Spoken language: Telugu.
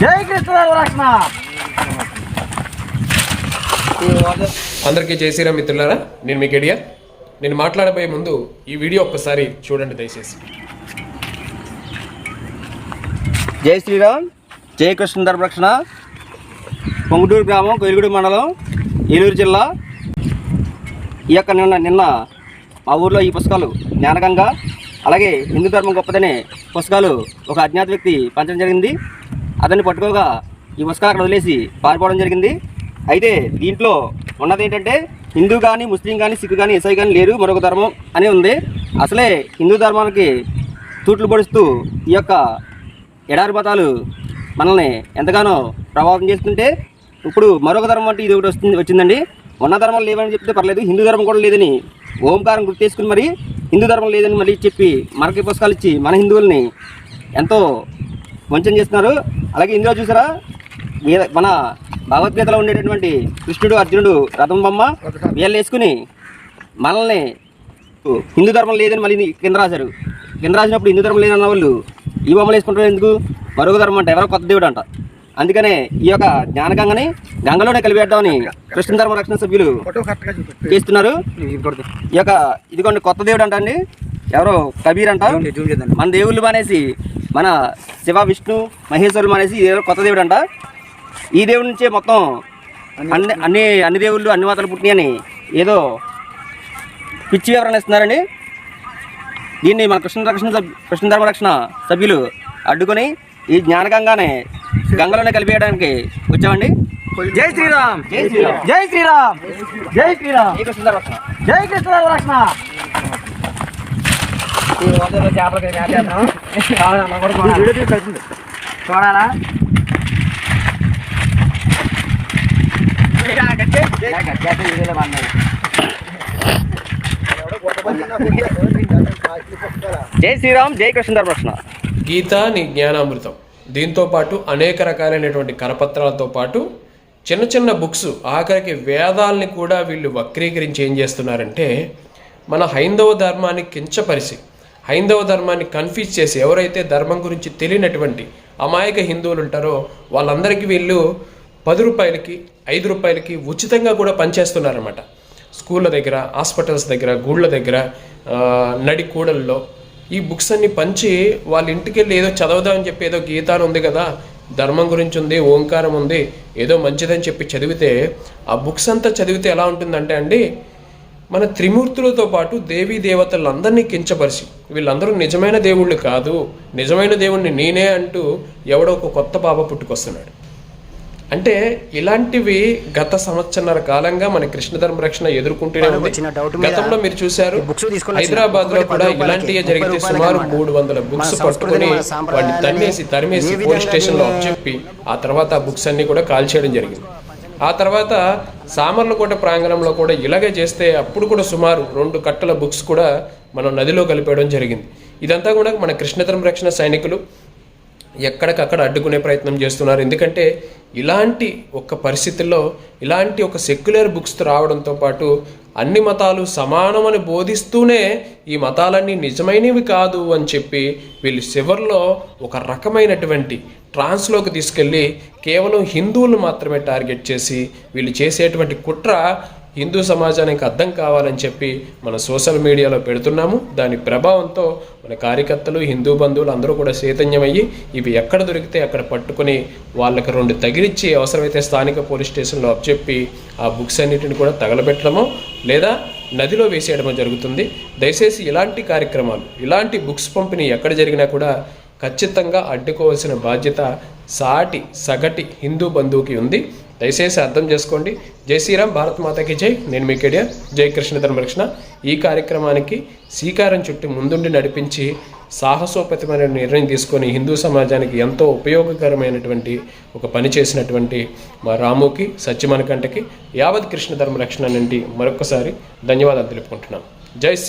జై కృష్ణ రక్షణ అందరికీ జై శ్రీరామ్ మిత్రులారా నేను మీకు ఎడియా నేను మాట్లాడబోయే ముందు ఈ వీడియో ఒక్కసారి చూడండి దయచేసి. జై శ్రీరామ్ జై కృష్ణ ధర్మరక్షణ పొంగుటూరు గ్రామం కొయిలగూడి మండలం ఏలూరు జిల్లా. ఈ యొక్క నిన్న నిన్న మా ఊర్లో ఈ పుస్తకాలు జ్ఞానకంగా అలాగే హిందూ ధర్మం గొప్పదనే పుస్తకాలు ఒక అజ్ఞాత వ్యక్తి పంచడం జరిగింది. అతన్ని పట్టుకోగా ఈ పుస్తకాలు అక్కడ వదిలేసి పారిపోవడం జరిగింది. అయితే దీంట్లో ఉన్నది ఏంటంటే హిందూ కానీ ముస్లిం కానీ సిక్ కానీ ఇసాయి కానీ లేరు మరొక ధర్మం అని ఉంది. అసలే హిందూ ధర్మానికి తూట్లు పొడుస్తూ ఈ యొక్క ఎడారి మతాలు మనల్ని ఎంతగానో ప్రభావితం చేస్తుంటే ఇప్పుడు మరొక ధర్మం అంటే ఇది ఒకటి వస్తుంది వచ్చిందండి. ఉన్న ధర్మం లేవని చెప్తే పర్లేదు హిందూ ధర్మం కూడా లేదని ఓంకారం గుర్తు చేసుకుని మరి హిందూ ధర్మం లేదని మళ్ళీ చెప్పి మనకి పుస్తకాలు ఇచ్చి మన హిందువుల్ని ఎంతో వంచన చేస్తున్నారు. అలాగే ఇందులో చూసారా? మన భగవద్గీతలో ఉండేటటువంటి కృష్ణుడు అర్జునుడు రథం బొమ్మ వీళ్ళు వేసుకుని మనల్ని హిందూ ధర్మం లేదని మళ్ళీ కింద రాశారు. కింద రాసినప్పుడు హిందూ ధర్మం లేదన్న వాళ్ళు ఈ బొమ్మలు వేసుకుంటారు ఎందుకు? మరొక ధర్మం అంటే ఎవరో కొత్త దేవుడు అంట. అందుకనే ఈ యొక్క జ్ఞానగంగని గంగలోనే కలిపేద్దామని కృష్ణ ధర్మ రక్షణ సభ్యులు చేస్తున్నారు. ఈ యొక్క ఇదిగోండి కొత్త దేవుడు అంట అండి. ఎవరో కబీర్ అంట. మన దేవుళ్ళు మానేసి మన శివ విష్ణు మహేశ్వరులు మానేసి ఏదో కొత్త దేవుడు అంట ఈ దేవుడి నుంచే మొత్తం అన్ని అన్ని అన్ని దేవుళ్ళు అన్ని మాతలు పుట్టినాయని ఏదో పిచ్చి వివరణ ఇస్తున్నారండి దీన్ని మన కృష్ణ రక్షణ కృష్ణ ధర్మ రక్షణ సభ్యులు అడ్డుకొని ఈ జ్ఞానగంగానే గంగలోనే కలిపేయడానికి వచ్చామండి. జై శ్రీరామ్! జై శ్రీరామ్! జై శ్రీరామ్! జై శ్రీరామ్! జై కృష్ణ రక్షణ! జై కృష్ణ రక్షణ చూడాలా జై శ్రీరామ్ జై కృష్ణ రక్షణ గీత నీ జ్ఞానామృతం దీంతో పాటు అనేక రకాలైనటువంటి కరపత్రాలతో పాటు చిన్న చిన్న బుక్స్ ఆఖరికి వేదాల్ని కూడా వీళ్ళు వక్రీకరించి ఏం చేస్తున్నారంటే మన హైందవ ధర్మాన్ని కించపరిచి హైందవ ధర్మాన్ని కన్ఫ్యూజ్ చేసి ఎవరైతే ధర్మం గురించి తెలియనటువంటి అమాయక హిందువులు ఉంటారో వాళ్ళందరికీ వీళ్ళు పది రూపాయలకి ఐదు రూపాయలకి ఉచితంగా కూడా పనిచేస్తున్నారన్నమాట. స్కూళ్ళ దగ్గర హాస్పిటల్స్ దగ్గర గూళ్ళ దగ్గర నడి కూడల్లో ఈ బుక్స్ అన్ని పంచి వాళ్ళ ఇంటికి వెళ్ళి ఏదో చదవదామని చెప్పి ఏదో గీతాలు ఉంది కదా ధర్మం గురించి ఉంది ఓంకారం ఉంది ఏదో మంచిదని చెప్పి చదివితే ఆ బుక్స్ అంతా చదివితే ఎలా ఉంటుందంటే అండి మన త్రిమూర్తులతో పాటు దేవీ దేవతలందరినీ కించపరిచి వీళ్ళందరూ నిజమైన దేవుళ్ళు కాదు నిజమైన దేవుణ్ణి నేనే అంటూ ఎవడో ఒక కొత్త బాబా పుట్టుకొస్తున్నాడు. అంటే ఇలాంటివి గత సంవత్సరాల కాలంగా మన కృష్ణ ధర్మ రక్షణ ఎదుర్కొంటూనే ఉంది. గతంలో మీరు చూశారు హైదరాబాద్లో కూడా ఇలాంటివి జరిగితే సుమారు. మూడు వందల బుక్స్ పట్టుకుని వాడిని తన్నేసి తరిమేసి పోలీస్ స్టేషన్లో చెప్పి ఆ తర్వాత ఆ బుక్స్ అన్ని కూడా కాల్ చేయడం జరిగింది. ఆ తర్వాత సామర్లకోట ప్రాంగణంలో కూడా ఇలాగే చేస్తే అప్పుడు కూడా సుమారు రెండు కట్టల బుక్స్ కూడా మనం నదిలో కలిపేయడం జరిగింది. ఇదంతా కూడా మన కృష్ణతరం రక్షణ సైనికులు ఎక్కడికక్కడ అడ్డుకునే ప్రయత్నం చేస్తున్నారు. ఎందుకంటే ఇలాంటి ఒక పరిస్థితుల్లో ఇలాంటి ఒక సెక్యులర్ బుక్స్ రావడంతో పాటు అన్ని మతాలు సమానమని బోధిస్తూనే ఈ మతాలన్నీ నిజమైనవి కాదు అని చెప్పి వీళ్ళు చివరిలో ఒక రకమైనటువంటి ట్రాన్స్లోకి తీసుకెళ్ళి కేవలం హిందువులను మాత్రమే టార్గెట్ చేసి వీళ్ళు చేసేటువంటి కుట్ర హిందూ సమాజానికి అర్థం కావాలని చెప్పి మన సోషల్ మీడియాలో పెడుతున్నాము. దాని ప్రభావంతో మన కార్యకర్తలు హిందూ బంధువులు అందరూ కూడా చైతన్యమయ్యి ఇవి ఎక్కడ దొరికితే అక్కడ పట్టుకుని వాళ్ళకి రెండు తగిలిచ్చి అవసరమైతే స్థానిక పోలీస్ స్టేషన్లో అప్పచెప్పి ఆ బుక్స్ అన్నిటిని కూడా తగలబెట్టడమో లేదా నదిలో వేసేయడమో జరుగుతుంది. దయచేసి ఇలాంటి కార్యక్రమాలు ఇలాంటి బుక్స్ పంపిణీ ఎక్కడ జరిగినా కూడా ఖచ్చితంగా అడ్డుకోవాల్సిన బాధ్యత సాటి సగటి హిందూ బంధువుకి ఉంది. దయచేసి అర్థం చేసుకోండి. జై శ్రీరామ్ భారత్ మాతకి జై. నేను మీ కెడియర్ జై కృష్ణ ధర్మరక్షణ ఈ కార్యక్రమానికి శ్రీకారం చుట్టూ ముందుండి నడిపించి సాహసోపేతమైన నిర్ణయం తీసుకొని హిందూ సమాజానికి ఎంతో ఉపయోగకరమైనటువంటి ఒక పని చేసినటువంటి మా రాముకి సత్యమణకంటకి యావత్ కృష్ణ ధర్మరక్షణ నుండి మరొకసారి ధన్యవాదాలు తెలుపుకుంటున్నాం. జై శ్రీ